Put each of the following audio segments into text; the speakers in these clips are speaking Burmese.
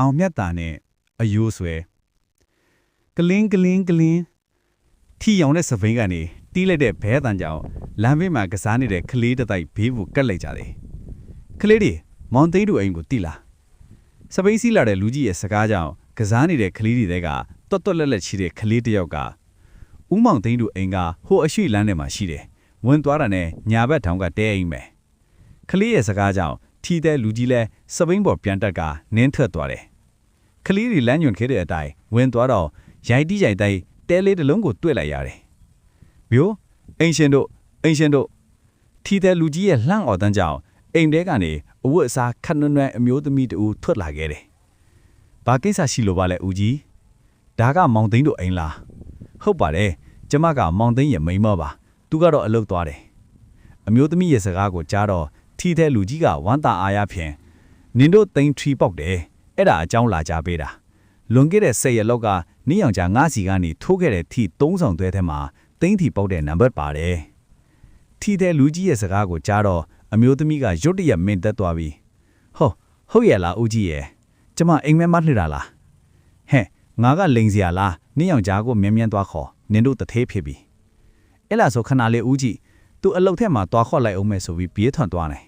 အောင်မြတ်တာနဲ့အယိုးဆွဲကလင်းကလင်းကလင်းထီရောင်တဲ့စပိန်ကနေတီးလိုက်တဲ့ဘဲတန်ကြောင်လမ်းဘေးမှာကစားနေတဲ့ကလေးတစ်တိုက်ဘေးကိုကတ်လိုက်ကြတယ်ကလေးတွေမောင်သိန်းတို့အိမ်ကိုတီးလာစပိန်စီးလာတဲ့လူကြီးရဲ့စကားကြောင့်ကစားနေတဲ့ကလေးတွေတဲကတွတ်တွတ်လက်လက်ချီတဲ့ကလေးတစ်ယောက်ကဦးမောင်သိန်းတို့အိမ်ကဟိုအရှိလမ်းထဲမှာရှိတယ်ဝင်သွားတာနဲ့ညာဘက်ထောင်ကတဲအိမ်ပဲကလေးရဲ့စကားကြောင့်ထီတဲ့လူကြီးလဲစပိန်ပေါ်ပြန်တက်ကနင်းထွက်သွားတယ် ကလေးတွေလမ်းညွန်ခဲ့တဲ့အတိုင်းဝင်သွားတော့ရိုက်တိရိုက်တိုင်းတဲလေးတစ်လုံးကိုတွေ့လိုက်ရတယ်မျိုးအင်ရှင်တို့အင်ရှင်တို့ထီတဲ့လူကြီးရဲ့လှန့်အော်တန်းကြောင့်အိမ်တဲကနေအဝတ်အစားခက်နွမ်းနွမ်းအမျိုးသမီးတူထွက်လာခဲ့တယ်ဘာကိစ္စရှိလို့ပါလဲဦးကြီးဒါကမောင်သိန်းတို့အိမ်လားဟုတ်ပါတယ်ကျမကမောင်သိန်းရဲ့မိန်းမပါသူကတော့အလုပ်သွားတယ်အမျိုးသမီးရဲ့စကားကိုကြားတော့ထီတဲ့လူကြီးကဝမ်းသာအားရဖြင့်နင်တို့သိန်းထရီပေါက်တယ် အဲ့ဒါအကြောင်းလာကြပေးတာလွန်ခဲ့တဲ့၁၀ရက်လောက်ကနင်းအောင်ကြာငါးစီကနေထိုးခဲ့တဲ့ထီ၃ဆောင်သွဲထဲမှာသိန်းထီပေါက်တဲ့နံပါတ်ပါတယ်ထီတဲ့လူကြီးရဲ့စကားကိုကြားတော့အမျိုးသမီးကရွတ်တရက်မင်းတက်သွားပြီဟောဟုတ်ရဲ့လားဦးကြီးရဲ့ကျမအိမ်မဲမလှတာလားဟဲ့ငါကလိန်စရာလားနင်းအောင်ကြာကိုမြင်းမြန်းသွားခေါ်နင်တို့တသေးဖြစ်ပြီအဲ့လားဆိုခဏလေးဦးကြီးသူအလုတ်ထဲမှာသွားခေါ်လိုက်အောင်မယ်ဆိုပြီးပြေးထွန်သွားတယ်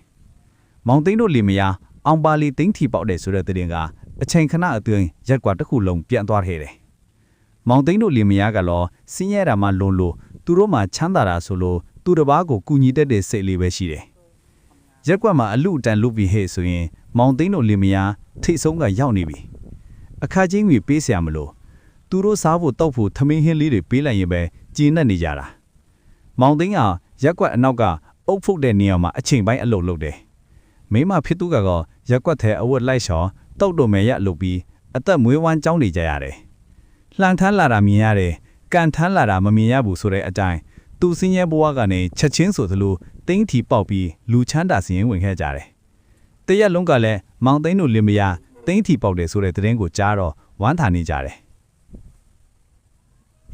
မောင်သိန်းတို့လီမယာအောင်ပါလီသိန်းထီပေါက်တယ်ဆိုတဲ့တဲ့င်က အချိန်ခဏအတွင်းရက်ကွာတစ်ခုလုံးပြန့်သွားခဲ့တယ်။မောင်သိန်းတို့လင်မယားကလောစင်းရဲတာမှလွန်လို့သူတို့မှချမ်းသာတာဆိုလို့သူတစ်ပါးကိုကူညီတတ်တဲ့စိတ်လေးပဲရှိတယ်။ရက်ကွက်မှာအလူအတန်လုပ်ပြီးဟဲ့ဆိုရင် မောင်သိန်းတို့လင်မယားထိတ်ဆုံးကရောက်နေပြီ။အခါချင်းကြီးပေးဆရာမလို့သူတို့စားဖို့တောက်ဖို့သမင်းဟင်းလေးတွေပေးလိုက်ရင်ပဲကျေနပ်နေကြတာ။မောင်သိန်းကရက်ကွက်အနောက်ကအုပ်ဖုတ်တဲ့နေရာမှာအချိန်ပိုင်းအလုပ်လုပ်တယ်။မိမဖြစ်သူကတော့ရက်ကွက်ထဲအဝတ်လိုက်ရှော် တောက်တော်မယ်ရလုပ်ပြီးအသက်မွေးဝမ်းကြောင်းနေကြရတယ်လှန်ထမ်းလာတာမြင်ရတယ်ကန်ထမ်းလာတာမမြင်ရဘူးဆိုတဲ့အတိုင်းသူစင်းရဲဘဝကနေချက်ချင်းဆိုသလိုတင်းထီပေါက်ပြီးလူချမ်းသာစရင်ဝင်ခဲ့ကြတယ်တရက်လုံးကလည်းမောင်သိန်းတို့လင်မယားတင်းထီပေါက်တယ်ဆိုတဲ့သတင်းကိုကြားတော့ဝမ်းသာနေကြတယ်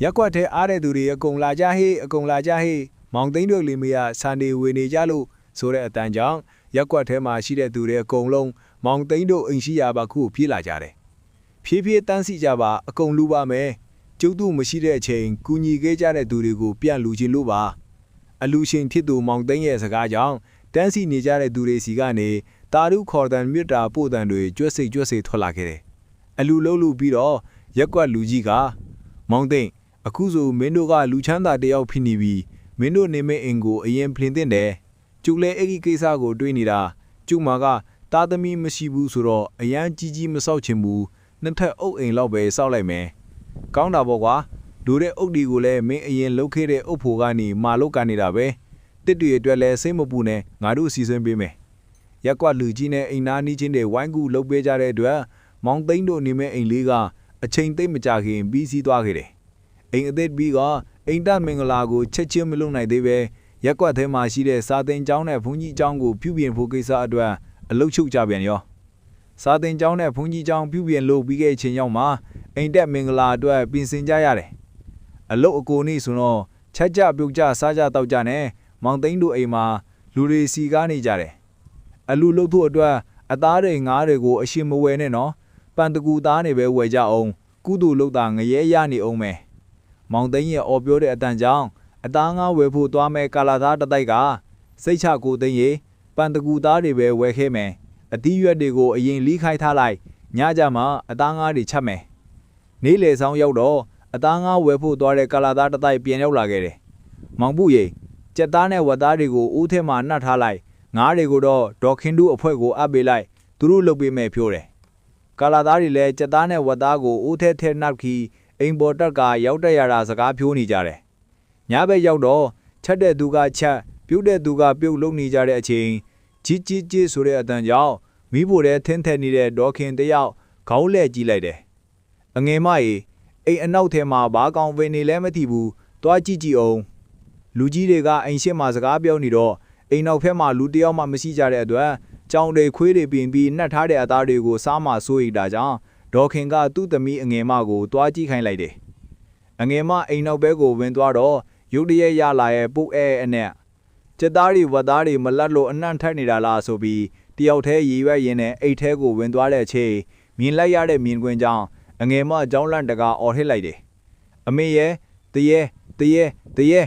ရက်ကွက်ထဲအားတဲ့သူတွေအကုန်လာကြဟေးအကုန်လာကြဟေးမောင်သိန်းတို့လီမယာစံနေဝေနေကြလို့ဆိုတဲ့အတန်ကြောင့်ရက်ကွက်ထဲမှာရှိတဲ့သူတွေအကုန်လုံး မောင်သိန်းတို့အိမ်ရှိရာဘခုကိုပြေးလာကြတယ်ဖြည်းဖြည်းတန်းစီကြပါအကုန်လူပါမယ်ကျုပ်တို့မရှိတဲ့အချိန်ကူညီခဲ့ကြတဲ့သူတွေကိုပြန်လူချင်းလို့ပါအလူရှင်ဖြစ်သူမောင်သိန်းရဲ့စကားကြောင့်တန်းစီနေကြတဲ့သူတွေစီကနေတာရုခေါ်တန်မြစ်တာပို့တန်တွေကြွက်စိတ်ကြွက်စိတ်ထွက်လာခဲ့တယ်အလူလုံးလူပြီးတော့ရက်ကွက်လူကြီးကမောင်သိန်းအခုဆိုမင်းတို့ကလူချမ်းသာတယောက်ဖြစ်နေပြီမင်းတို့နေမင်းအင်ကိုအရင်ဖလင်တင်တယ်ကျုပ်လည်းအဲ့ဒီကိစ္စကိုတွေးနေတာကျုပ်မှာက သားသမီးမရှိဘူးဆိုတော့အရန်ကြီးကြီးမဆောက်ချင်ဘူးနှစ်ထပ်အုပ်အိမ်လောက်ပဲစောက်လိုက်မယ်ကောင်းတာပေါ့ကွာဒိုတဲ့အုပ်ဒီကိုလည်းမင်းအရင်လှုပ်ခဲ့တဲ့အုပ်ဖို့ကနေမာလုတ်ကနေတာပဲတစ်တွေအတွက်လည်းစိတ်မပူနဲ့ငါတို့စီစဉ်ပေးမယ်ရက်ကွက်လူကြီးနဲ့အိမ်သားနီးချင်းတွေဝိုင်းကူလှုပ်ပေးကြတဲ့အတွက်မောင်သိန်းတို့နေမဲ့အိမ်လေးကအချိန်သိမ့်မကြခင်ပြီးစီးသွားခဲ့တယ်အိမ်အသက်ပြီးကအိမ်တမင်္ဂလာကိုချက်ချင်းမလုပ်နိုင်သေးပဲရက်ကွက်ထဲမှာရှိတဲ့စာသင်ကျောင်းနဲ့ဘုန်းကြီးကျောင်းကိုပြုပြင်ဖို့ကိစ္စအတွက် အလုတ်ချုပ်ကြပြန်ရောစာသင်ကျောင်းနဲ့ဘုန်းကြီးကျောင်းပြုပြင်လို့ပြီးခဲ့ချိန်ရောက်မှာအိမ်တက်မင်္ဂလာအတွက်ပြင်ဆင်ကြရတယ်အလုတ်အကိုနေ့ဆိုတော့ချက်ကြပြုတ်ကြစားကြတောက်ကြနဲ့မောင်သိန်းတို့အိမ်မှာလူတွေစီကားနေကြတယ်အလူလုတ်ဖို့အတွက်အသားတွေငါးတွေကိုအရှင်မဝယ်နဲ့နော်ပန်တကူသားနေပဲဝယ်ကြအောင်ကုတူလုတ်တာငရဲရနေအောင်မယ်မောင်သိန်းရဲ့အော်ပြောတဲ့အတန်ကြောင့်အသားငါးဝယ်ဖို့သွားမဲ့ကာလာသားတစ်တိုက်ကစိတ်ချကိုသိန်းရေ ပန်တကူသားတွေပဲဝယ်ခဲ့မယ်အသီးရွက်တွေကိုအရင်လီးခိုင်းထားလိုက်ညကြမှာအသားငါးတွေချက်မယ်နေ့လေဆောင်ရောက်တော့အသားငါးဝယ်ဖို့သွားတဲ့ကာလာသားတစ်တိုက်ပြန်ရောက်လာခဲ့တယ်မောင်ပုရေကြက်သားနဲ့ဝက်သားတွေကိုဦးထဲမှာနှက်ထားလိုက်ငါးတွေကိုတော့ဒေါ်ခင်တူအဖွဲ့ကိုအပ်ပေးလိုက်သူတို့လုပ်ပေးမယ်ဖြိုးတယ်ကာလာသားတွေလည်းကြက်သားနဲ့ဝက်သားကိုဦးထဲထဲနှက်ခီအိမ်ပေါ်တက်ကရောက်တက်ရတာစကားဖြိုးနေကြတယ်ညဘက်ရောက်တော့ချက်တဲ့သူကချက်ပြုတ်တဲ့သူကပြုတ်လုံနေကြတဲ့အချိန် ကြီးကြီးကြီးဆိုတဲ့အတန်ကြောင့်မိဖို့တဲ့ထင်းထက်နေတဲ့ဒေါခင်တယောက်ခေါင်းလှဲ့ကြည့်လိုက်တယ်အငယ်မကြီးအိမ်အနောက်ထဲမှာဘာကောင်ပင်နေလဲမသိဘူးတွားကြည့်ကြည့်အောင်လူကြီးတွေကအိမ်ရှိမှာစကားပြောနေတော့အိမ်နောက်ဖက်မှာလူတယောက်မှမရှိကြတဲ့အတွက်ကြောင်တွေခွေးတွေပင်ပြီးနှက်ထားတဲ့အသားတွေကိုစားမှစိုးရိမ်တာကြောင့်ဒေါခင်ကသူ့သမီးအငယ်မကိုတွားကြည့်ခိုင်းလိုက်တယ်အငယ်မအိမ်နောက်ဘက်ကိုဝင်သွားတော့ရုတ်တရက်ရလာရဲ့ပုတ်အဲအနဲ့ ကျက်သားတွေဝက်သားတွေမလတ်လို့အနှံ့ထက်နေတာလားဆိုပြီးတယောက်တည်းရည်ရွက်ရင်းနဲ့အိတ်ထဲကိုဝင်သွားတဲ့အချိန်မြင်လိုက်ရတဲ့မြင်ကွင်းကြောင့်အငယ်မအကြောင်းလန့်တကာအော်ဟစ်လိုက်တယ်အမေရဲ့တရေတရေတရေ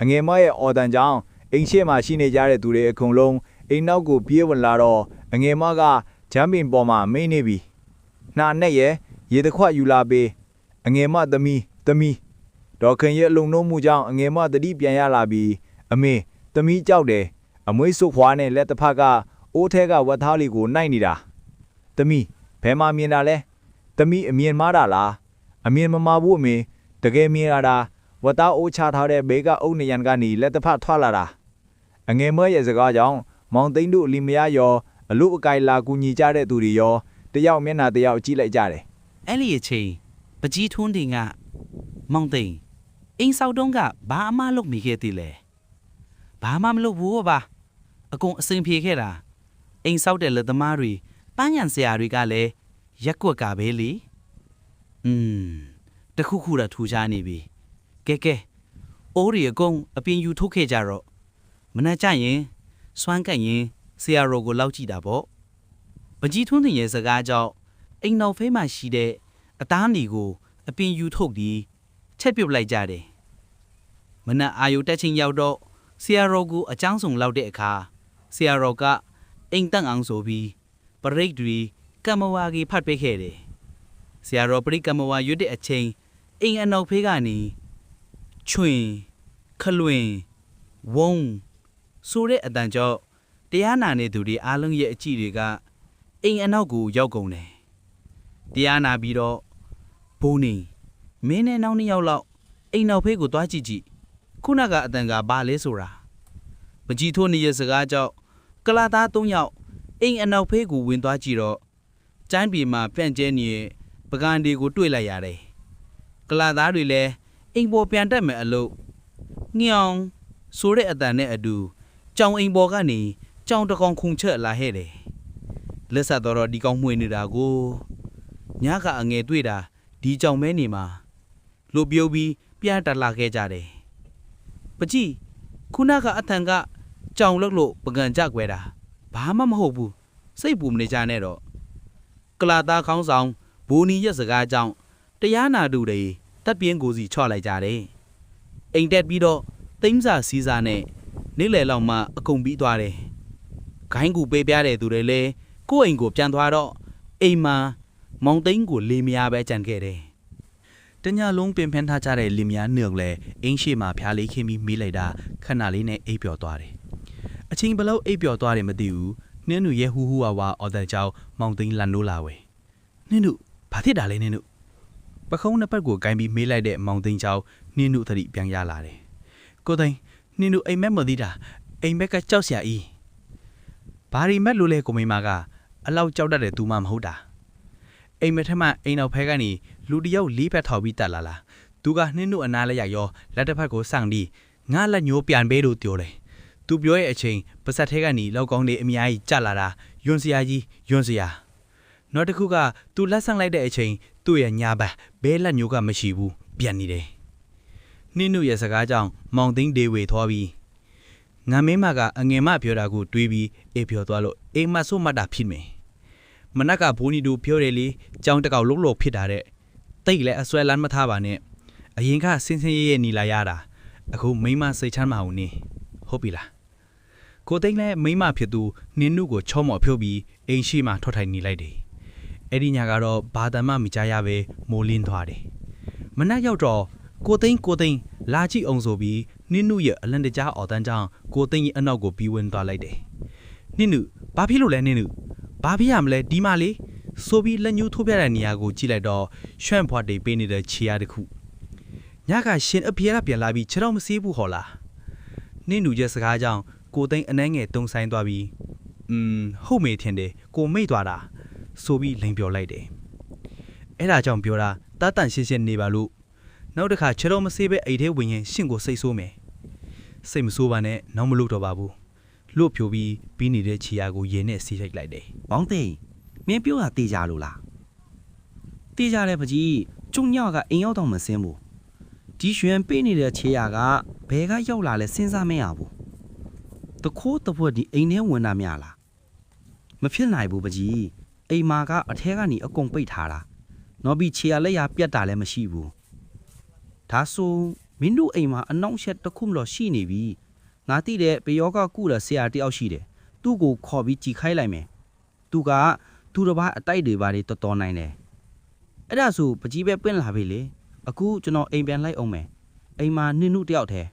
အငယ်မရဲ့အော်တန်ကြောင့်အိမ်ရှိမှရှိနေကြတဲ့သူတွေအကုန်လုံးအိမ်နောက်ကိုပြေးဝင်လာတော့အငယ်မကဂျမ်းပင်ပေါ်မှာမိနေပြီနှာနဲ့ရဲ့ရေတခွယူလာပေးအငယ်မသမီးသမီးဒေါက်ခင်ရဲ့အလုံနှုံးမှုကြောင့်အငယ်မတတိပြန်ရလာပြီးအမေ သမီးကြောက်တယ်အမွေးဆုပ်ဖွားနဲ့လက်တစ်ဖက်ကအိုးထဲကဝတ်သားလေးကိုနှိုက်နေတာသမီးဘယ်မှာမြင်တာလဲသမီးအမြင်မှားတာလားအမြင်မမှားဘူးအမေတကယ်မြင်ရတာဝတ်သားအိုးချထားတဲ့ဘေးကအုပ်နေရန်ကနေလက်တစ်ဖက်ထွက်လာတာအငယ်မရဲ့စကားကြောင့်မောင်သိန်းတို့အလီမယားရောအလို့အကိုင်လာကူညီကြတဲ့သူတွေရောတယောက်မျက်နှာတယောက်ကြည့်လိုက်ကြတယ်အဲ့ဒီအချိန်ပကြီးထွန်းတင်ကမောင်သိန်အိမ်ဆောက်တုံးကဘာအမလုပ်မိခဲ့သေးလဲ ဘာမှမလုပ်ဘူးပါအကုန်အစင်ပြေခဲ့တာအိမ်ဆောက်တဲ့လက်သမားတွေပန်းရံဆရာတွေကလည်းရက်ကွက်ကပဲလေอืมတခုခုတော့ထူခြားနေပြီကဲကဲအိုးရီအကုန်အပြင်ယူထုတ်ခဲ့ကြတော့မနှက်ကြရင်စွမ်းကန့်ရင်ဆရာတော်ကိုလောက်ကြည့်တာပေါ့ပကြီးထွန်းတင်ရဲ့စကားကြောင့်အိမ်နောက်ဖေးမှရှိတဲ့အသားနီကို အပင်ယူထုတ်ပြီးချက်ပြုတ်လိုက်ကြတယ်။မနက်အာယုတက်ချင်းရောက်တော့ ဆရာတော်ကိုအချောင်းဆောင်လောက်တဲ့အခါဆရာတော်ကအိမ်တက်အောင်ဆိုပြီးပရိတ်တွေကမ္မဝါကြီးဖတ်ပေးခဲ့တယ်။ဆရာတော်ပရိကမ္မဝါရွတ်တဲ့အချိန်အိမ်အနောက်ဖေးကနေချွင်ခလွင်ဝုံဆိုတဲ့အတန်ကြောင့်တရားနာနေသူတွေအားလုံးရဲ့အကြည့်တွေကအိမ်အနောက်ကိုရောက်ကုန်တယ်။တရားနာပြီးတော့ဘိုးနေမင်းနဲ့နောက်နှစ်ယောက်လောက်အိမ်နောက်ဖေးကိုသွားကြည့်ကြည့် ခုနကအတန်ကဘာလဲဆိုတာပကြီးထိုးနေရဲ့စကားကြောင့်ကလာသား၃ယောက်အိမ်အနောက်ဖေးကိုဝင်သွားကြည့်တော့ကျန်းပြေမှာပြန့်ကျဲနေတဲ့ပကံတွေကိုတွေ့လိုက်ရတယ်ကလာသားတွေလည်းအိမ်ပေါ်ပြန်တက်မယ်အလို့ငောင်ဆိုတဲ့အတန်နဲ့အတူကြောင်အိမ်ပေါ်ကနေကြောင်တစ်ကောင်ခုန်ချက်လာဟဲ့တယ်လက်ဆက်တော့ဒီကောင်မှွေနေတာကိုညကအငယ်တွေ့တာဒီကြောင်မဲနေမှာလို့ပြုတ်ပြီးပြန်တက်လာခဲ့ကြတယ်ပ ကြည့်ခုနကအထံကကြောင်လောက်လို့ပကံကြွယ်တာဘာမှမဟုတ်ဘူးစိတ်ပူမနေကြနဲ့တော့ကလာသားခေါင်းဆောင်ဘူနီရဲ့စကားကြောင့်တရားနာသူတွေတပ်ပြင်းကိုစီချော့လိုက်ကြတယ်အိမ်တက်ပြီးတော့သိမ်းစာစီးစာနဲ့နေ့လယ်လောက်မှအကုန်ပြီးသွားတယ်ဂိုင်းကူပေးပြတဲ့သူတွေလည်းကိုယ့်အိမ်ကိုပြန်သွားတော့အိမ်မှာမောင်သိန်းကိုလေမယားပဲကြံခဲ့တယ်။ တညလုံးပင်ဖန်းထားကြတဲ့လေမယားနှုတ်လည်းအင်းရှိမှဖျားလေးခင်းပြီးမေးလိုက်တာခဏလေးနဲ့အိပ်ပျော်သွားတယ်။အချိန်ဘလောက်အိပ်ပျော်သွားတယ်မသိဘူး။နင်းနုရဲ့ဟူဟူဝါဝါအော်တဲ့ကြောင်မောင်သိန်းလန်နိုးလာဝယ်။နင်းနုဘာဖြစ်တာလဲနင်းနုပခုံးနှစ်ပတ်ကိုဂိုင်းပြီးမေးလိုက်တဲ့မောင်သိန်းကြောင်နင်းနုသတိပြန်ရလာတယ်။ကိုသိန်းနင်းနုအိမ်မက်မသိတာအိမ်မက်ကကြောက်စရာဤ။ဘာရီမက်လို့လဲကိုမိမကအလောက်ကြောက်တတ်တဲ့သူမှမဟုတ်တာ။အိမ်မထက်မှအိမ်နောက်ဖဲကနေ လူတစ်ယောက်လေးဖက်ထောက်ပြီးတက်လာလာသူကနှင်းတို့အနားလက်ရရောလက်တစ်ဖက်ကိုစောင့်ပြီးငါလက်ညိုးပြန်ပေးလို့ပြောတယ်သူပြောရဲ့အချိန်ပါစက်ထဲကနေလောက်ကောင်းလေးအများကြီးကြလာတာယွန်စရာကြီးယွန်စရာနောက်တစ်ခုကသူလက်ဆန့်လိုက်တဲ့အချိန်သူ့ရဲ့ညာဘက်ဘဲလက်ညိုးကမရှိဘူးပြန်နေတယ်နှင်းတို့ရဲ့စကားကြောင့်မောင်သိန်းဒေဝေသွားပြီးငါမင်းမကအငယ်မပြောတာကိုတွေးပြီးအေးပြောသွားလို့အိမ်မဆို့မတ်တာဖြစ်မယ်မနက်ကဘိုးနီတို့ပြောတယ်လေကြောင်တစ်ကောင်လုံးလို့ဖြစ်တာတဲ့ တိတ်လည်းအစွဲလန်းမထားပါနဲ့အရင်ကစင်းစင်းရဲရဲနေလာရတာအခုမိမစိတ်ချမ်းမအောင်နေဟုတ်ပြီလားကိုသိန်းလည်းမိမဖြစ်သူနင်းနုကိုချောမော်ဖြုတ်ပြီးအိမ်ရှိမှထွက်ထိုင်နေလိုက်တယ်အဲ့ဒီညကတော့ဘာတမမကြရပဲမိုးလင်းသွားတယ်မနက်ရောက်တော့ကိုသိန်းကိုသိန်းလာကြည့်အောင်ဆိုပြီးနင်းနုရဲ့အလန်တကြားအော်တန်းကြောင့်ကိုသိန်းရဲ့အနောက်ကိုပြီးဝင်သွားလိုက်တယ်နင်းနုဘာဖြစ်လို့လဲနင်းနုဘာဖြစ်ရမလဲဒီမလေး ဆိုပြီးလက်ညှိုးထိုးပြတဲ့နေရာကိုကြည့်လိုက်တော့ရွှန့်ဖွားတိတ်ပေးနေတဲ့ခြေရတစ်ခုညကရှင်အဖေရပြန်လာပြီးခြေတော့မစေးဘူးဟောလားနင်းနူကျစကားကြောင့်ကိုသိန်းအနှဲငယ်တုံဆိုင်သွားပြီးอืมဟုတ်မေထင်တယ်ကိုမိတ်သွားတာဆိုပြီးလိန်ပြောလိုက်တယ်အဲ့ဒါကြောင့်ပြောတာတားတန်ရှင်းရှင်းနေပါလို့နောက်တစ်ခါခြေတော့မစေးပဲအိတ်ထဲဝင်ရင်ရှင့်ကိုစိတ်ဆိုးမယ်စိတ်မဆိုးပါနဲ့နောက်မလို့တော့ပါဘူးလို့ဖြိုပြီးပြီးနေတဲ့ခြေရကိုရေနဲ့စီးထိုက်လိုက်တယ်မောင်သိန်း မင်းပြောတာတေးကြလို့လားတေးကြတဲ့ပကြီးကျုံညကအိမ်ရောက်တော့မစင်းဘူးဒီရွှင်ပေးနေတဲ့ခြေရကဘဲကရောက်လာလဲစဉ်းစားမရဘူးတခိုးတပွက်ဒီအိမ်ထဲဝင်တာများလားမဖြစ်နိုင်ဘူးပကြီးအိမ်မာကအထဲကနေအကုန်ပိတ်ထားတာနော်ပြီးခြေရလက်ရပြတ်တာလည်းမရှိဘူးဒါဆိုမင်းတို့အိမ်မှာအနောက်ရှက်တစ်ခုမလို့ရှိနေပြီငါသိတဲ့ပယောကကုရဆရာတယောက်ရှိတယ်သူ့ကိုခေါ်ပြီးကြည်ခိုင်းလိုက်မယ်သူက သူတစ်ပါးအတိုက်တွေပါတွေတော်တော်နိုင်တယ်အဲ့ဒါဆိုပကြီးပဲပွင့်လာပြီလေအခုကျွန်တော်အိမ်ပြန်လိုက်အောင်မယ်အိမ်မှာနင်းနုတယောက်တည်း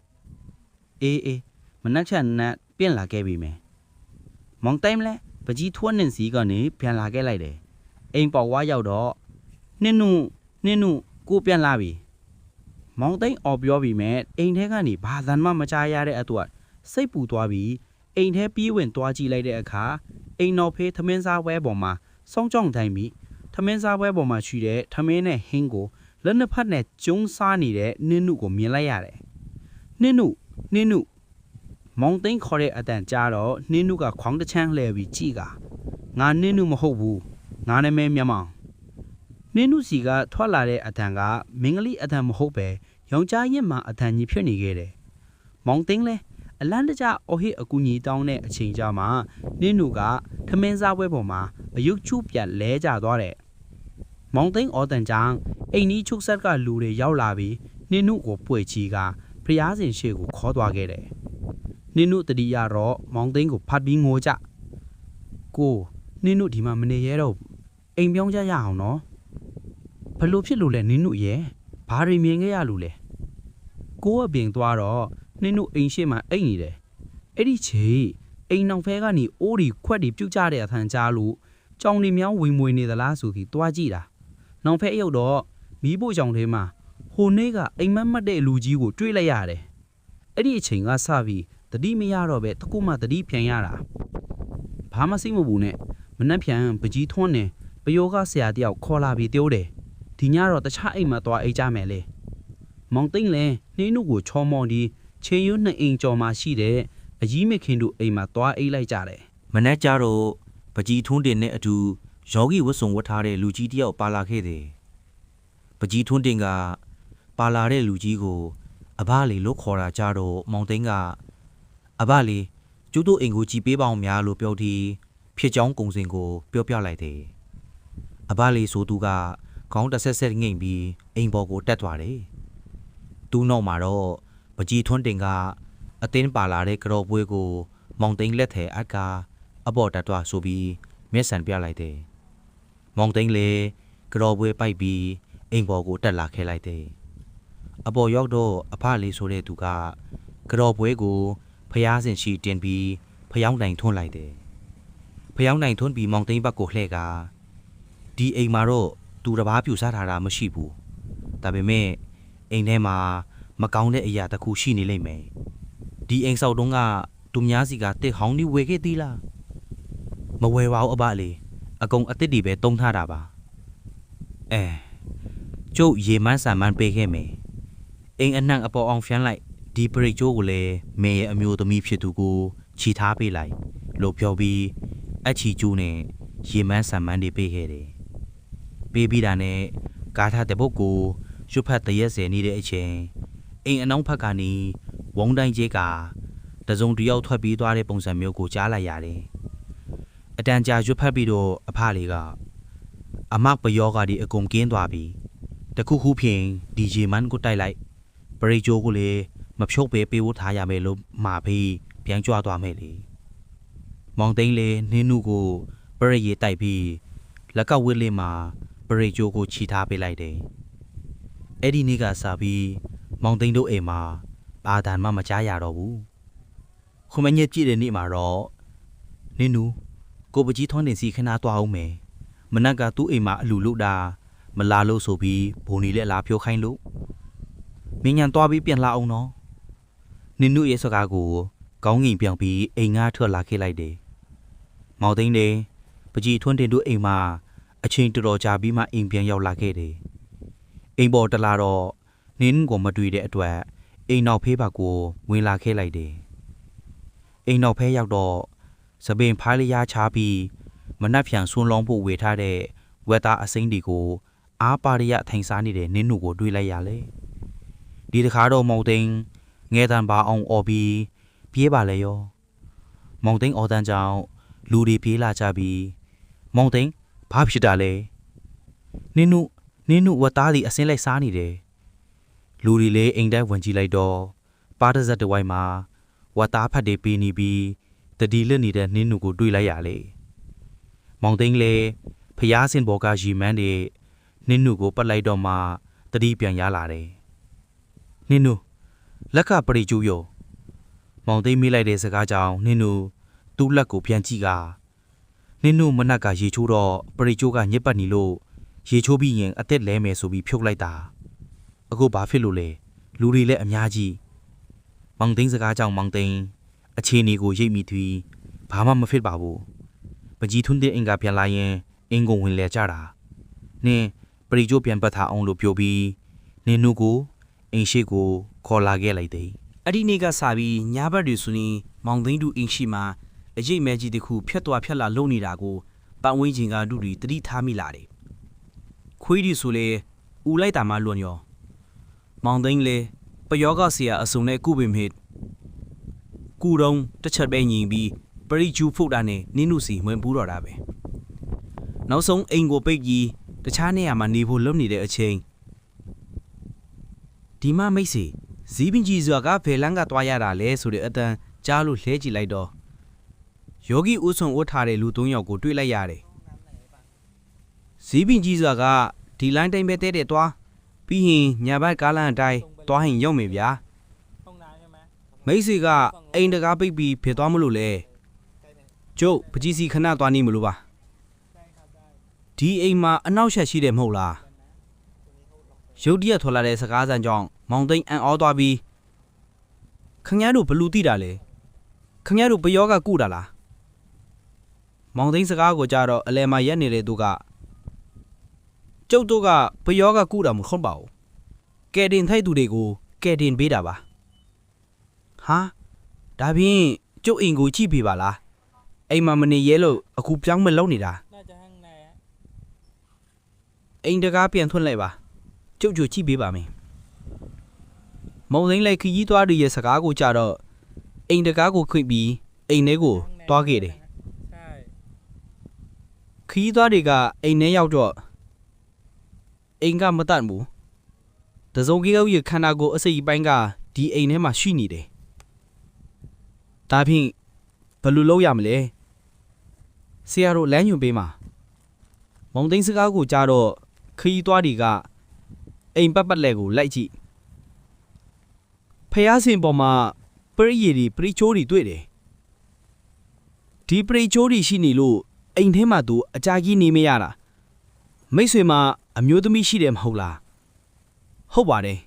အေးအေးမနှက်ချက်နဲ့ပြင်လာခဲ့ပြီမယ်မောင်တိုင်းလဲပကြီးထွန်းနေစီကနေပြန်လာခဲ့လိုက်တယ်အိမ်ပေါ်ဝါရောက်တော့နင်းနုနင်းနုကိုပြန်လာပြီမောင်တိုင်းအော်ပြောပြီးမဲ့အိမ်ထဲကနေဘာသံမှမကြားရတဲ့အတွက်စိတ်ပူသွားပြီးအိမ်ထဲပြေးဝင်သွားကြည့်လိုက်တဲ့အခါအိမ်တော်ဖေးသမင်းစားပွဲပေါ်မှာ စောင်းကြောင်တိုင်းပြီးသမင်းစားပွဲပေါ်မှာရှိတဲ့သမင်းနဲ့ဟင်းကိုလက်နှစ်ဖက်နဲ့ကျုံးစားနေတဲ့နင်းနုကိုမြင်လိုက်ရတယ်နင်းနုနင်းနုမောင်သိန်းခေါ်တဲ့အတန်ကြားတော့နင်းနုကခေါင်းတစ်ချမ်းလှည့်ပြီးကြည်ကငါနင်းနုမဟုတ်ဘူးငါနာမည်မြမောင်နင်းနုစီကထွက်လာတဲ့အတန်ကမင်္ဂလိအတန်မဟုတ်ပဲယောက်ျားရင်မှအတန်ကြီးဖြစ်နေခဲ့တယ်မောင်သိန်းလဲ အလန်းတကြအော်ဟစ်အကူကြီးတောင်းတဲ့အချိန်ကြာမှနင်းနုကထမင်းစားပွဲပေါ်မှာအယုတ်ချုပြတ်လဲကျသွားတဲ့မောင်သိန်းအော်တန်ကြောင့်အိမ်ကြီးချုပ်ဆက်ကလူတွေရောက်လာပြီးနင်းနုကိုပွေချီကဖျားစင်ရှေ့ကိုခေါ်သွားခဲ့တယ်နင်းတို့တတိယတော့မောင်သိန်းကိုဖတ်ပြီးငိုကြကိုနင်းတို့ဒီမှာမနေရတော့ဘူးအိမ်ပြောင်းကြရအောင်နော်ဘလို့ဖြစ်လို့လဲနင်းတို့ရဲ့ဘာတွေမြင်ခဲ့ရလို့လဲကိုအပြင်သွားတော့ နင်းတို့အိမ်ရှိမှအိမ်နေတယ်အဲ့ဒီချေအိမ်နောက်ဖဲကနေအိုးဒီခွက်ဒီပြုတ်ကြတဲ့အထန်ကြားလို့ကြောင်နေမြောင်းဝင်မွေနေသလားဆိုပြီးတွားကြည့်တာနောက်ဖဲအယုတ်တော့မီးဖို့ကြောင်ထဲမှာဟိုနေ့ကအိမ်မက်မက်တဲ့လူကြီးကိုတွေ့လိုက်ရတယ်အဲ့ဒီအချိန်ကစပြီးတတိမရတော့ပဲတကူမှတတိပြန်ရတာဘာမှစိတ်မပူနဲ့မနှက်ပြန်ပကြီးထွန်းနေပယောကဆရာတယောက်ခေါ်လာပြီးတိုးတယ်ဒီညတော့တခြားအိမ်မှာသွားအိတ်ကြမယ်လေမောင်သိမ့်လဲနှင်းတို့ကိုချောမော်ဒီ ချင်းရွနှစ်အိမ်ကျော်မှရှိတဲ့အကြီးမခင်တို့အိမ်မှာသွားအိတ်လိုက်ကြတယ်မနက်ကြတော့ပကြီးထွန်းတင်နဲ့အတူယောဂီဝတ်စုံဝတ်ထားတဲ့လူကြီးတယောက်ပါလာခဲ့တယ်ပကြီးထွန်းတင်ကပါလာတဲ့လူကြီးကိုအဘလေးလို့ခေါ်တာကြတော့မောင်သိန်းကအဘလေးကျူးတို့အိမ်ကိုကြည်ပေးပါအောင်များလို့ပြောပြီးဖြစ်ကြောင်းကုံစင်ကိုပြောပြလိုက်တယ်အဘလေးဆိုသူကခေါင်းတစ်ဆက်ဆက်ငိမ့်ပြီးအိမ်ပေါ်ကိုတက်သွားတယ်သူ့နောက်မှာတော့ ပကြီးထွန်းတင်ကအတင်းပါလာတဲ့ကြော်ပွဲကို မောင်သိန်းလက်ထဲအပ်ကအပေါ်တက်သွားဆိုပြီးမျက်စံပြလိုက်တယ်။မောင်သိန်းလေကြော်ပွဲပိုက်ပြီးအိမ်ပေါ်ကိုတက်လာခဲ့လိုက်တယ်။အပေါ်ရောက်တော့အဖလေးဆိုတဲ့သူကကြော်ပွဲကိုဖျားစင်ရှိတင်ပြီးဖျောင်းတိုင်ထွန်းလိုက်တယ်။ဖျောင်းတိုင်ထွန်းပြီးမောင်သိန်းဘက်ကိုလှည့်ကဒီအိမ်မှာတော့သူတစ်ပားပြူစားထားတာမရှိဘူး။ဒါပေမဲ့အိမ်ထဲမှာ မကောင်းတဲ့အရာတစ်ခုရှိနေလိမ့်မယ်။ဒီအိမ်ဆောက်တုံးကသူများစီကတစ်ဟောင်းဒီဝယ်ခဲ့သေးလားမဝယ်ပါဘူးအဘလေးအကုန်အစ်စ်တွေပဲတုံးထားတာပါအဲကျုပ်ရေမန်းဆာမန်းပေးခဲ့မယ်အိမ်အနှံ့အပေါ်အောင်ဖျန်းလိုက်ဒီပရိတ်ကျိုးကိုလည်းမေရဲ့အမျိုးသမီးဖြစ်သူကိုခြိထားပေးလိုက်လို့ပြောပြီးအချီကျူးနဲ့ရေမန်းဆာမန်းတွေပေးခဲ့တယ်ပေးပြီးတာနဲ့ကားထားတဲ့ပုတ်ကိုရွတ်ဖတ်တရက်စဲနေတဲ့အချိန် အိမ်အနောက်ဘက်ကနေဝုံတိုင်းကျဲကတစုံတစ်ယောက်ထွက်ပြေးသွားတဲ့ပုံစံမျိုးကိုကြားလိုက်ရတယ်။အတန်ကြာရွတ်ဖတ်ပြီးတော့အဖလေးကအမပယောဂါဒီအကုန်ကင်းသွားပြီ။တခုခုဖြင့်ဒီဂျီမန်ကိုတိုက်လိုက်ပရိဂျိုကိုလေမဖြုတ်ပဲပေးဖို့ထားရမယ်လို့မှာပြီးပြန်ကြွသွားမယ်လေ။မောင်သိန်းလေနင်းနုကိုပရိရေတိုက်ပြီးလက်ကဝစ်လေးမှာပရိဂျိုကိုခြိထားပေးလိုက်တယ်။အဲ့ဒီနေ့ကစပြီး မောင်သိန်းတို့အိမ်မှာဘာတန်မှမကြားရတော့ဘူး။ခွန်မညက်ကြည့်တဲ့နေ့မှာတော့နင်းနူကိုပကြီးထွန်းတင်စီခဏသွားအောင်မယ်မနက်ကသူ့အိမ်မှာအလူလို့တာမလာလို့ဆိုပြီးဘုံနီလက်လာဖြိုးခိုင်းလို့မင်းညံသွားပြီးပြန်လာအောင်နော်နင်းနူရဲ့စကားကိုကောင်းငင်ပြောင်ပြီးအိမ်ငါထွက်လာခဲ့လိုက်တယ်မောင်သိန်းတယ်ပကြီးထွန်းတင်တို့အိမ်မှာအချိန်တော်တော်ကြာပြီးမှအိမ်ပြန်ရောက်လာခဲ့တယ်အိမ်ပေါ်တလာတော့ နင်းကိုမတွေ့တဲ့အတွက်အိမ်နောက်ဖေးဘက်ကိုဝင်လာခဲ့လိုက်တယ်အိမ်နောက်ဖဲရောက်တော့စပင်ဖိုးလျားချပြီးမနှက်ဖြန်ဆွန်းလုံးဖို့ဝေထားတဲ့ဝက်သားအစိမ့်တွေကိုအားပါရရထိုင်စားနေတဲ့နင်းနုကိုတွေးလိုက်ရလေဒီတခါတော့မောင်သိန်းငဲတန်ပါအောင်អော်ပြီးပြေးပါလေရောမောင်သိန်းအော်တန်းကြောင့်လူတွေပြေးလာကြပြီးမောင်သိန်းဘာဖြစ်တာလဲနင်းနုနင်းနုဝတ်သားသည်အစင်းလိုက်စားနေတယ် လူတွေလည်းအိမ်တိုင်းဝင်ကြည့်လိုက်တော့ပါတဇက်တဝိုင်းမှာဝတ်သားဖတ်တွေပေးနေပြီးတတိလစ်နေတဲ့နင်းနုကိုတွေ့လိုက်ရလေမောင်သိန်းလည်းဖျားစင်ဘော်ကရီမန်းတွေနင်းနုကိုပတ်လိုက်တော့မှတတိပြန်ရလာတယ်နင်းနုလက်ကပရိကျူယောမောင်သိမ်းမိလိုက်တဲ့စကားကြောင့်နင်းနူသူ့လက်ကိုပြန်ကြည့်ကနင်းနူမနက်ကရေချိုးတော့ပရိချိုးကညစ်ပတ်နေလို့ရေချိုးပြီးရင်အသက်လဲမယ်ဆိုပြီးဖြုတ်လိုက်တာ အခုဘာဖြစ်လို့လဲလူတွေလည်းအများကြီးမောင်သိန်းစကားကြောင့်မောင်သိန်းအခြေအနေကိုရိပ်မိသူဘာမှမဖြစ်ပါဘူးပကြီးထွန်းတဲ့အင်္ဂါပြန်လာရင်အင်ကုန်ဝင်လဲကြတာနင်းပရိချိုးပြန်ပတ်ထားအောင်လို့ပြောပြီးနင်းနူကိုအိမ်ရှိကိုခေါ်လာခဲ့လိုက်တယ်အဲ့ဒီနေ့ကစပြီးညာဘက်တွေဆိုရင်မောင်သိန်းတူအင်ရှိမှာအရေးမဲကြီးတစ်ခုဖြတ်သွားဖြတ်လာလုံနေတာကိုပတ်ဝန်းကျင်ကလူတွေတတိထားမိလာတယ်။ခွေးဒီဆိုလေဦးလိုက်တာမှလွန်ရော မောင်သိန်းလေပယောကဆီယာအစုံနဲ့ကုပင်မေကူတုံးတစ်ချက်ပဲညီပြီးပရိကျူဖုတ်တာနဲ့နင်းနုစီဝင်ပူးတော့တာပဲ။နောက်ဆုံးအိမ်ကိုပိတ်ကြီးတခြားနေရာမှာနေဖို့လွတ်နေတဲ့အချိန်ဒီမမိတ်စီဇီးပင်ကြီးစွာကဘယ်လန်းကသွားရတာလဲဆိုတဲ့အတန်ကြားလို့လှဲကြည့်လိုက်တော့ယောဂီဦးဆွန်ဝတ်ထားတဲ့လူသုံးယောက်ကိုတွေ့လိုက်ရတယ်ဇီးပင်ကြီးစွာကဒီလိုင်းတိုင်းပဲတဲတဲ့သွား ပြီးရင်ညာဘက်ကားလမ်းအတိုင်းသွားရင်ရောက်မယ်ဗျာမိတ်ဆွေကအိမ်တကားပိတ်ပြီးဖြစ်သွားမလို့လဲကျုပ်ပကြီးစီခဏသွားနေမလို့ပါဒီအိမ်မှာအနောက်ရှက်ရှိတယ်မဟုတ်လားရုတ်တရက်ထွက်လာတဲ့စကားစံကြောင့်မောင်သိန်းအံ့ဩသွားပြီးခင်ဗျားတို့ဘလူတိတာလဲခင်ဗျားတို့ဘယောကကုတာလားမောင်သိန်းစကားကိုကြတော့အလဲမှာရက်နေတဲ့သူက ကျုပ်တို့ကဘယောကကုတာမဟုတ်ပါဘူးကဲတင်ထိုက်သူတွေကိုကဲတင်ပေးတာပါဟာဒါဖြင့်ကျုပ်အိမ်ကိုကြည့်ပေးပါလားအိမ်မှာမနေရဲလို့အခုပြောင်းမလုံးနေတာအိမ်တကားပြန်ထွန်းလိုက်ပါကျုပ်ကျုပ်ကြည့်ပေးပါမယ်။မုံသိန်းလိုက်ခကြီးသွားရရဲ့စကားကိုကြတော့အိမ်တကားကိုခွင့်ပြီးအိမ်ထဲကိုတွားခဲ့တယ်။ခကြီးသွားတွေကအိမ်ထဲရောက်တော့ အိမ်ကမတတ်ဘူး။တစုံကြီးကောက်ရခန္ဓာကိုယ်အစိပ်ပိုင်းကဒီအိမ်ထဲမှာရှိနေတယ်။ဒါဖြင့်ဘယ်လိုလုပ်ရမလဲ။ဆရာတို့လမ်းညွှန်ပေးမှာ။မုံသိန်းစကားကိုကြတော့ခကြီးသွားတွေကအိမ်ပတ်ပတ်လဲကိုလိုက်ကြည့်ဖះစင်ပေါ်မှာပရိယေဒီပရိချိုးတွေတွေ့တယ်ဒီပရိချိုးတွေရှိနေလို့အိမ်ထဲမှာသူအကြာကြီးနေမရတာမိတ်ဆွေမှာ အမျိုးသမီးရှိတယ်မဟုတ်လားဟုတ်ပါတယ်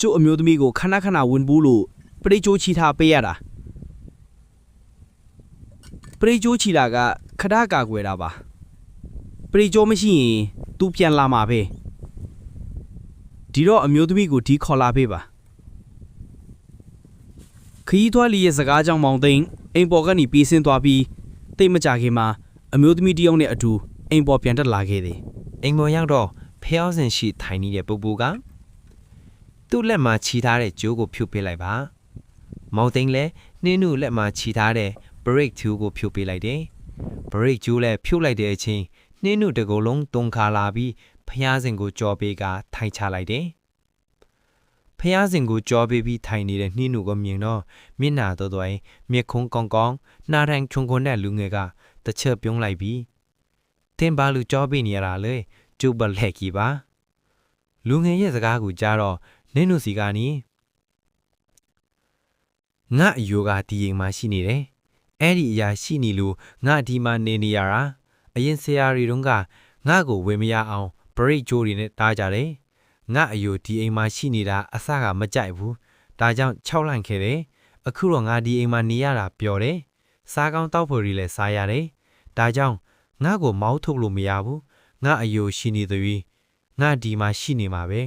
ကျုပ်အမျိုးသမီးကိုခဏခဏဝင်ဘူးလို့ပရိချိုးချီထားပေးရတာပရိချိုးချီတာကခဏကာကွယ်တာပါပရိချိုးမရှိရင် तू ပြန်လာမှာပဲဒီတော့အမျိုးသမီးကိုဒီခေါ်လာပေးပါခရီးသွားလီရဲ့စကားကြောင့်မောင်သိန်းအိမ်ပေါ်ကနေပြေးဆင်းသွားပြီးတိတ်မကြခင်မှာအမျိုးသမီးတစ်ယောက်နဲ့အတူ အိမ်ပေါ်ပြန်တက်လာခဲ့တယ်အိမ်ပေါ်ရောက်တော့ဖျောင်းစင်ရှိထိုင်နေတဲ့ပူပူကသူ့လက်မှာခြီထားတဲ့ကြိုးကိုဖြုတ်ပေးလိုက်ပါမောင်သိန်းလည်းနှင်းနုလက်မှာခြီထားတဲ့ break 2ကိုဖြုတ်ပေးလိုက်တယ် break 2လည်းဖြုတ်လိုက်တဲ့အချိန်နှင်းနုတစ်ကုံလုံးတုံခါလာပြီးဖျားစင်ကိုကြော်ပေးကထိုင်ချလိုက်တယ်ဖျားစင်ကိုကြော်ပေးပြီးထိုင်နေတဲ့နှင်းနုကိုမြင်တော့မျက်နှာတော်တော်ရင်မျက်ခုံးကောင်းကောင်းနှာထိုင်ချုံခုံတဲ့လူငယ်ကတစ်ချက်ပြုံးလိုက်ပြီး တင်ပါလူကြော်ပေးနေရတာလေကျုပ်ပလက်ကြီးပါလူငယ်ရဲ့စကားကိုကြားတော့နင်းနုစီကနီငါအယိုကဒီအိမ်မှာရှိနေတယ်အဲ့ဒီအရာရှိနေလို့ငါဒီမှာနေနေရတာအရင်ဆရာတွေတုန်းကငါ့ကိုဝင်မရအောင်ဘရိတ်ဂျိုးတွေနဲ့တားကြတယ်ငါအယိုဒီအိမ်မှာရှိနေတာအစကမကြိုက်ဘူးဒါကြောင့်၆လန့်ခဲ့တယ်အခုတော့ငါဒီအိမ်မှာနေရတာပျော်တယ်စားကောင်းတောက်ဖို့တွေလည်းစားရတယ်ဒါကြောင့် ငါ့ကိုမောင်းထုတ်လို့မရဘူးငါအယိုရှိနေသည်ငါဒီမှာရှိနေမှာပဲ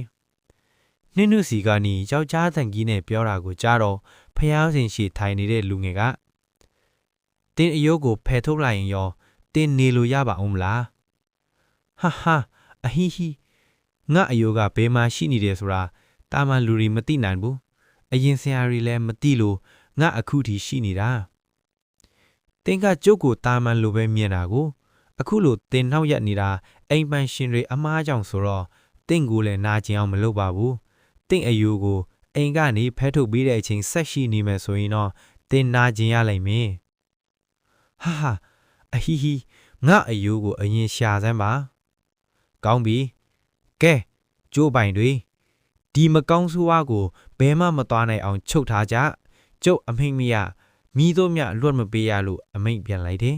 နင်းနုစီကနီယောက်ျားတန်ကြီးနဲ့ပြောတာကိုကြားတော့ဖះစင်ရှိထိုင်နေတဲ့လူငယ်ကတင်းအယိုးကိုဖယ်ထုတ်လိုက်ရင်ရောတင်းနေလို့ရပါအောင်မလားဟာဟာအဟီဟီငါအယိုးကဘယ်မှာရှိနေတယ်ဆိုတာတာမန်လူတွေမသိနိုင်ဘူးအရင်ဆရာတွေလည်းမသိလို့ငါအခုထိရှိနေတာတင်းကကျုပ်ကိုတာမန်လိုပဲမြင်တာကို အခုလိုတင်နှောက်ရက်နေတာအိမ်ပန်ရှင်တွေအမားကြောင့်ဆိုတော့တင့်ကိုလည်းနာကျင်အောင်မလုပ်ပါဘူးတင့်အယူကိုအိမ်ကနေဖဲထုတ်ပေးတဲ့အချိန်ဆက်ရှိနေမယ်ဆိုရင်တော့တင်နာကျင်ရလိမ့်မယ်ဟာဟာအဟီဟီငါအယူကိုအရင်ရှာစမ်းပါကောင်းပြီကဲကျိုးပိုင်တွေဒီမကောင်းဆိုးဝါးကိုဘယ်မှမသွားနိုင်အောင်ချုပ်ထားကြကျုပ်အမိန့်မရမိတို့မြလွတ်မပေးရလို့အမိန့်ပြန်လိုက်တယ်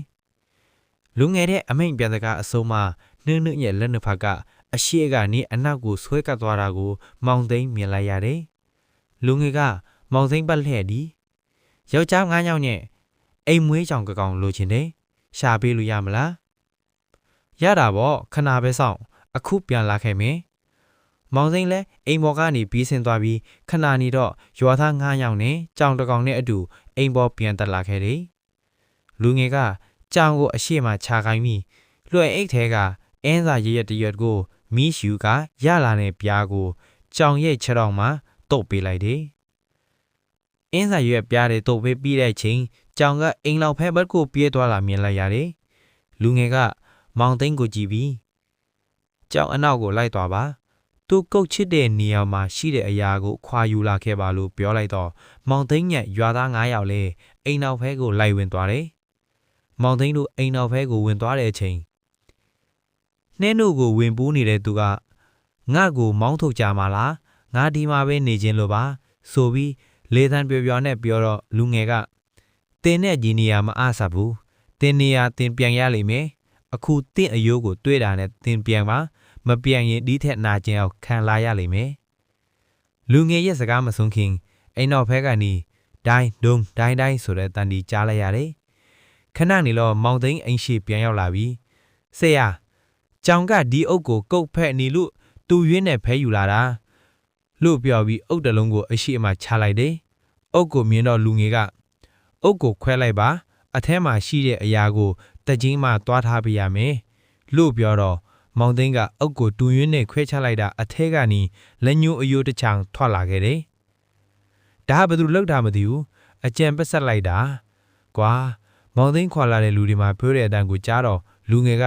လူငယ်တဲ့အမိန့်ပြန်စကားအဆုံးမှာနှင်းနှင်းရဲ့လက်နှစ်ဖက်ကအရှိကနေအနောက်ကိုဆွဲကပ်သွားတာကိုမောင်သိန်းမြင်လိုက်ရတယ်လူငယ်ကမောင်သိန်းပတ်လှည့်ဒီယောက်ျားငါးယောက်နဲ့အိမ်မွေးကြောင်ကကောင်လိုချင်တယ်ရှာပေးလို့ရမလားရတာပေါ့ခဏပဲဆောင်အခုပြန်လာခဲ့မယ်မောင်စိမ့်လဲအိမ်ပေါ်ကနေပြီးဆင်းသွားပြီးခဏနေတော့ရွာသားငားယောက်နဲ့ကြောင်တကောင်နဲ့အတူအိမ်ပေါ်ပြန်တက်လာခဲ့တယ်လူငယ်က ကြောင်ကိုအရှိမခြာခိုင်းပြီးလွှဲအိတ်ထဲကအင်းစာရရတရွတ်ကိုမီးရှူကရလာတဲ့ပြားကိုကြောင်ရဲ့ခြေထောက်မှာတုပ်ပေးလိုက်တယ်အင်းစာရွက်ပြားတွေတုပ်ပေးပြီးတဲ့ချိန်ကြောင်ကအိမ်လောက်ဖက်ဘက်ကိုပြေးသွားလာမြင်လိုက်ရတယ်လူငယ်ကမောင်သိန်းကိုကြည့်ပြီးကြောင်အနောက်ကိုလိုက်သွားပါသူကုတ်ချစ်တဲ့နေရာမှာရှိတဲ့အရာကိုခွာယူလာခဲ့ပါလို့ပြောလိုက်တော့မောင်သိန်းညက်ရွာသား9ယောက်လဲအိမ်နောက်ဖဲကိုလိုက်ဝင်သွားတယ်။ မောင်သိန်းတို့အိမ်နောက်ဖဲကိုဝင်သွားတဲ့အချိန်နှင်းတို့ကိုဝင်ပူးနေတဲ့သူကငါ့ကိုမောင်းထုတ်ကြမှာလားငါဒီမှာပဲနေခြင်းလို့ပါ ဆိုပြီးလေသံပြောပြောနဲ့ပြောတော့လူငယ်ကတင်းနဲ့ဒီနေရာမအားဆပ်ဘူးတင်းနေရာတင်းပြန်ရလိမ့်မယ်အခုတင့်အယိုးကိုတွေးတာနဲ့တင်းပြန်ပါမပြန်ရင်ဒီထက်နာကျင်အောင်ခံလာရလိမ့်မယ်။လူငယ်ရဲ့စကားမဆုံးခင်အိမ်နောက်ဖက်ကနေဒိုင်းဒုံဒိုင်းဒိုင်းဆိုတဲ့တန်ဒီကြားလိုက်ရတယ်။ ခဏနေတော့မောင်သိန်းအိမ်ရှိပြန်ရောက်လာပြီးဆရာကြောင်ကဒီအုပ်ကိုကုတ်ဖက်နေလို့သူရွင်းနဲ့ဖဲယူလာတာလို့ပြောပြီးအုပ်တလုံးကိုအရှိအမှချလိုက်တယ်။အုပ်ကိုမြင်တော့လူငယ်ကအုပ်ကိုခွဲလိုက်ပါအထဲမှာရှိတဲ့အရာကိုတကြီးမှသွားထားပေးရမယ်လို့ပြောတော့မောင်သိန်းကအုတ်ကိုတူရင်းနဲ့ခွဲချလိုက်တာအထဲကနေလက်ညှိုးအယိုးတစ်ချောင်ထွက်လာခဲ့တယ်။ဒါကဘယ်သူလောက်တာမသိဘူး။အကြံပက်ဆက်လိုက်တာ။ကွာ မောင်သိန်းခွာလာတဲ့လူတွေမှာပြောတဲ့အတန်ကိုကြားတော့လူငယ်က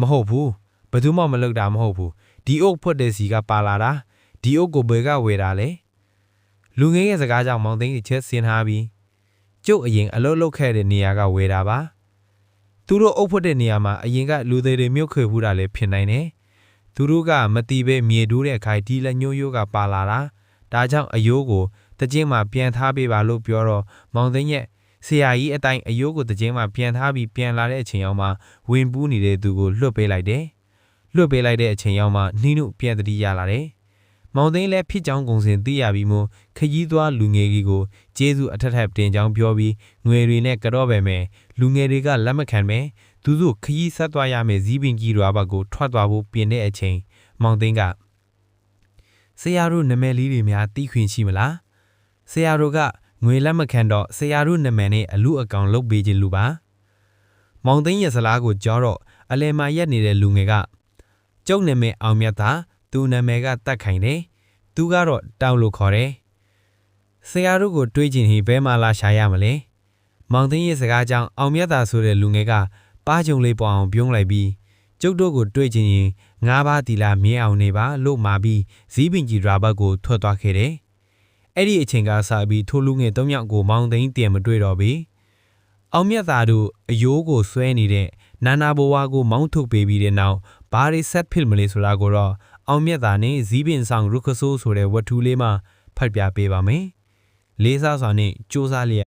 မဟုတ်ဘူး။ဘယ်သူမှမလောက်တာမဟုတ်ဘူး။ဒီအုတ်ဖွက်တဲ့စီကပါလာတာ။ဒီအုတ်ကိုဘယ်ကဝယ်တာလဲ။လူငယ်ရဲ့စကားကြောင့်မောင်သိန်းချက်ဆင်းထားပြီးကျုပ်အရင်အလုပ်လုပ်ခဲ့တဲ့နေရာကဝယ်တာပါ။သူတို့အုပ်ဖွက်တဲ့နေရာမှာအရင်ကလူသေးတွေမြုပ်ခွေဖူးတာလည်းဖြစ်နိုင်တယ်။သူတို့ကမတီးပဲမြေတိုးတဲ့ခိုင်ဒီလက်ညှိုးရိုးကပါလာတာ။ဒါကြောင့်အယိုးကိုတကြင်းမှာပြန်ထားပေးပါလို့ပြောတော့မောင်သိန်းရဲ့ ဆရာကြီးအတိုင်းအယိုးကိုတကြင်းမှာပြန်ထားပြီးပြန်လာတဲ့အချိန်ရောက်မှဝင်ပူးနေတဲ့သူကိုလွတ်ပေးလိုက်တယ်။လွတ်ပေးလိုက်တဲ့အချိန်ရောက်မှနှင်းတို့ပြန်တတိရလာတယ်။မောင်သိန်းလည်းဖြစ်ကြောင်းကုံစင်သိရပြီးမှခကြီးသွားလူငယ်ကြီးကိုကျေးဇူးအထက်ထပ်တင်ကြောင်းပြောပြီးငွေတွေနဲ့ကြော့ပဲမယ်လူငယ်တွေကလက်မခံပဲသူတို့ခရီးဆက်သွားရမယ်ဇီးပင်ကြီးရွာဘက်ကိုထွက်သွားဖို့ပြင်တဲ့အချိန်မောင်သိန်းကဆရာတို့နာမည်လေးတွေများသိခွင့်ရှိမလားဆရာတို့က ငွေလက်မခံတော့ဆရာတို့နာမည်နဲ့အလူအကောင်လုပ်ပေးခြင်းလူပါမောင်သိန်းရဲ့စလားကိုကြောတော့အလဲမာရက်နေတဲ့လူငယ်ကကျုပ်နာမည်အောင်မြတ်သာသူနာမည်ကတတ်ခိုင်တယ်သူကတော့တောင်းလို့ခေါ်တယ်ဆရာတို့ကိုတွေးချင်ဟိဘဲမှလာရှာရမလဲမောင်သိန်းရဲ့စကားကြောင့်အောင်မြတ်သာဆိုတဲ့လူငယ်ကပါကြုံလေးပေါ်အောင်ပြုံးလိုက်ပြီးကျုပ်တို့ကိုတွေ့ချင်ရင်ငါးပါးတီလာမြင်းအောင်နေပါလို့မှာပြီးဇီးပင်ကြီးဒရာဘတ်ကိုထွက်သွားခဲ့တယ်။ အဲ့ဒီအချိန်ကစပြီးထိုလူငယ်သုံးယောက်ကိုမောင်သိန်းတင်မတွေ့တော့ပြီ။အောင်မြတ်သာတို့အယိုးကိုဆွဲနေတဲ့နာနာဘဝကိုမောင်းထုတ်ပေးပြီးတဲ့နောက်ဘာတွေဆက်ဖြစ်မလဲဆိုတာကိုတော့အောင်မြတ်သာနဲ့ဇီးပင်ဆောင်ရုခဆိုးဆိုတဲ့ဝတ္ထုလေးမှာဖတ်ပြပေးပါမယ်။လေးစားစွာနဲ့စူးစမ်းလျက်